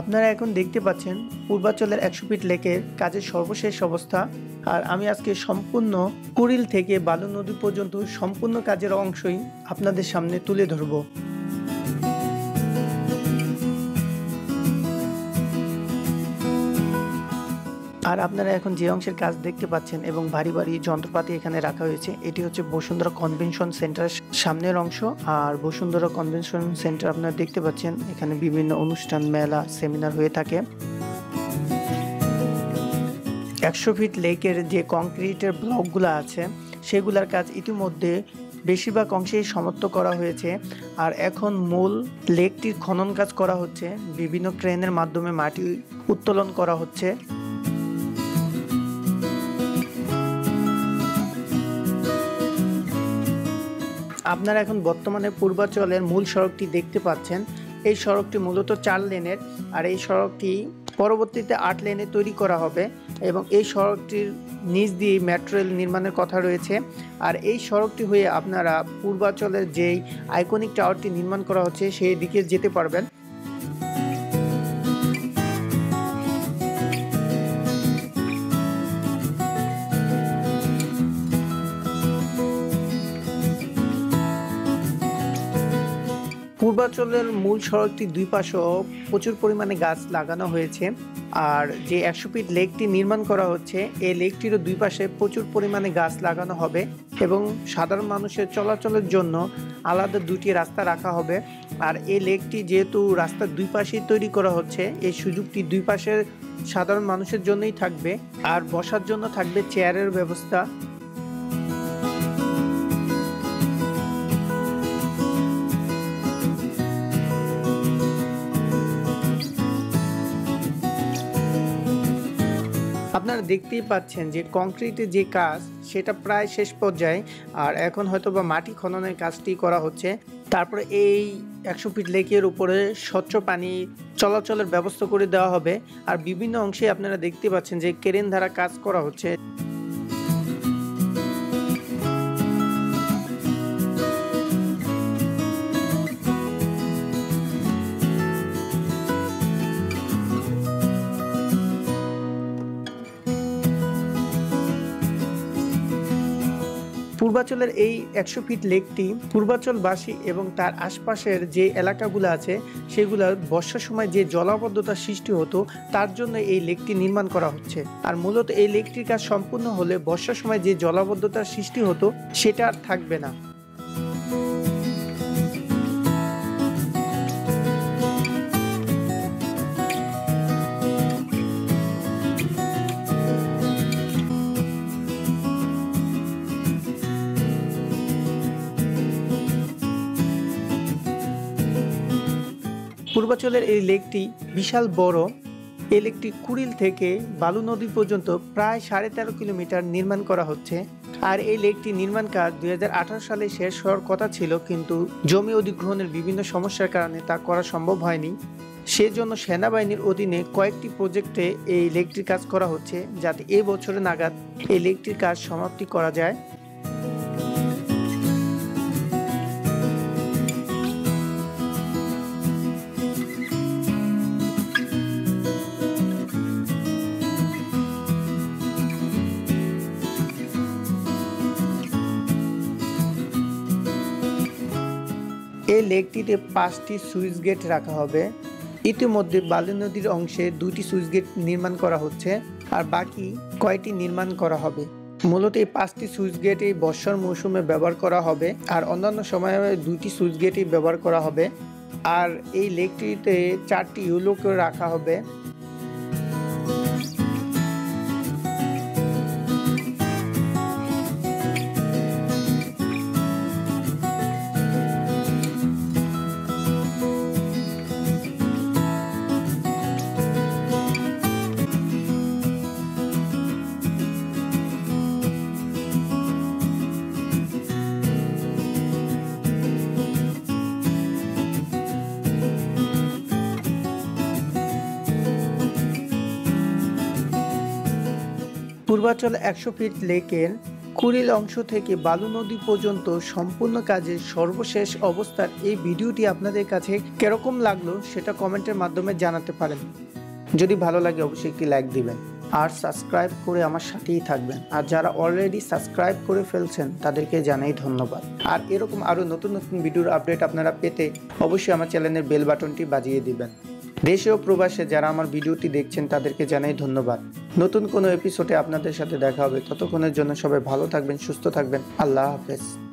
আপনারা এখন দেখতে পাচ্ছেন পূর্বাঞ্চলের একশো ফিট লেকের কাজের সর্বশেষ অবস্থা। আর আমি আজকে সম্পূর্ণ কুড়িল থেকে বালু নদী পর্যন্ত সম্পূর্ণ কাজের অংশই আপনাদের সামনে তুলে ধরবো। আর আপনারা এখন যে অংশের কাজ দেখতে পাচ্ছেন এবং ভারী ভারী যন্ত্রপাতি এখানে রাখা হয়েছে, এটি হচ্ছে বসুন্ধরা কনভেনশন সেন্টার সামনের অংশ। আর বসুন্ধরা কনভেনশন সেন্টার আপনারা দেখতে পাচ্ছেন, এখানে বিভিন্ন অনুষ্ঠান, মেলা, সেমিনার হয়ে থাকে। একশো ফিট লেকের যে কংক্রিটের ব্লকগুলো আছে, সেগুলার কাজ ইতিমধ্যে বেশিরভাগ অংশেই সমাপ্ত করা হয়েছে। আর এখন মূল লেকটির খনন কাজ করা হচ্ছে, বিভিন্ন ক্রেনের মাধ্যমে মাটি উত্তোলন করা হচ্ছে। আপনারা এখন বর্তমানে পূর্বাচলের মূল সড়কটি দেখতে পাচ্ছেন। এই সড়কটি মূলত চার লেনের আর এই সড়কটি পরবর্তীতে আট লেনে তৈরি করা হবে এবং এই সড়কটির নিচ দিয়ে মেট্রো রেল নির্মাণের কথা রয়েছে। আর এই সড়কটি হয়ে আপনারা পূর্বাঞ্চলের যেই আইকনিক টাওয়ারটি নির্মাণ করা হচ্ছে, সেই দিকে যেতে পারবেন। পূর্বাঞ্চলের মূল সড়কটির দুই পাশেও প্রচুর পরিমাণে গাছ লাগানো হয়েছে। আর যে একশো ফিট লেকটি নির্মাণ করা হচ্ছে এই লেকটিরও দুই পাশে প্রচুর পরিমাণে গাছ লাগানো হবে এবং সাধারণ মানুষের চলাচলের জন্য আলাদা দুটি রাস্তা রাখা হবে। আর এই লেকটি যেহেতু রাস্তার দুই পাশেই তৈরি করা হচ্ছে এই সুযোগটি দুই পাশের সাধারণ মানুষের জন্যই থাকবে। আর বসার জন্য থাকবে চেয়ারের ব্যবস্থা। আপনারা দেখতেই পাচ্ছেন যে কংক্রিটের যে কাজ, সেটা প্রায় শেষ পর্যায়ে, আর এখন হয়তো বা মাটি খননের কাজটি করা হচ্ছে। তারপরে এই একশো ফিট লেকের উপরে স্বচ্ছ পানি চলাচলের ব্যবস্থা করে দেওয়া হবে। আর বিভিন্ন অংশে আপনারা দেখতে পাচ্ছেন যে কেরেন ধারা কাজ করা হচ্ছে। পূর্বাচলের এই একশো ফিট লেকটি পূর্বাচলবাসী এবং তার আশপাশের যে এলাকাগুলো আছে, সেগুলোর বর্ষার সময় যে জলাবদ্ধতা সৃষ্টি হতো, তার জন্য এই লেকটি নির্মাণ করা হচ্ছে। আর মূলত এই লেকটির কাজ সম্পূর্ণ হলে বর্ষার সময় যে জলাবদ্ধতার সৃষ্টি হতো, সেটা আর থাকবে না। পূর্বাচলের এই লেকটি বিশাল বড়। এই লেকটি কুড়িল থেকে বালু নদী পর্যন্ত প্রায় সাড়ে তেরো কিলোমিটার নির্মাণ করা হচ্ছে। আর এই লেকটি নির্মাণ কাজ দুই হাজার আঠারো সালে শেষ হওয়ার কথা ছিল, কিন্তু জমি অধিগ্রহণের বিভিন্ন সমস্যার কারণে তা করা সম্ভব হয়নি। সেজন্য সেনাবাহিনীর অধীনে কয়েকটি প্রজেক্টে এই লেকটির কাজ করা হচ্ছে, যাতে এ বছরে নাগাদ এই লেকটির কাজ সমাপ্তি করা যায়। এই লেকটিতে পাঁচটি সুইচ গেট রাখা হবে। ইতিমধ্যে বালি নদীর অংশে দুটি সুইচ গেট নির্মাণ করা হচ্ছে আর বাকি কয়টি নির্মাণ করা হবে। মূলত এই পাঁচটি সুইচ গেট এই বর্ষার মৌসুমে ব্যবহার করা হবে আর অন্যান্য সময়ে দুইটি সুইচ গেটই ব্যবহার করা হবে। আর এই লেকটিতে চারটি ইউলো করে রাখা হবে। পূর্বাচল একশো ফিট লেকের কুড়িল অংশ থেকে বালু নদী পর্যন্ত সম্পূর্ণ কাজের সর্বশেষ অবস্থার এই ভিডিওটি আপনাদের কাছে কীরকম লাগল সেটা কমেন্টের মাধ্যমে জানাতে পারেন। যদি ভালো লাগে অবশ্যই একটি লাইক দিবেন আর সাবস্ক্রাইব করে আমার সাথেই থাকবেন। আর যারা অলরেডি সাবস্ক্রাইব করে ফেলছেন তাদেরকে জানাই ধন্যবাদ। আর এরকম আরও নতুন নতুন ভিডিওর আপডেট আপনারা পেতে অবশ্যই আমার চ্যানেলের বেল বাটনটি বাজিয়ে দিবেন। দেশে ও প্রবাসে যারা আমার ভিডিওটি দেখছেন তাদেরকে জানাই ধন্যবাদ। নতুন কোনো এপিসোডে আপনাদের সাথে দেখা হবে। ততক্ষণের জন্য সবাই ভালো থাকবেন, সুস্থ থাকবেন। আল্লাহ হাফেজ।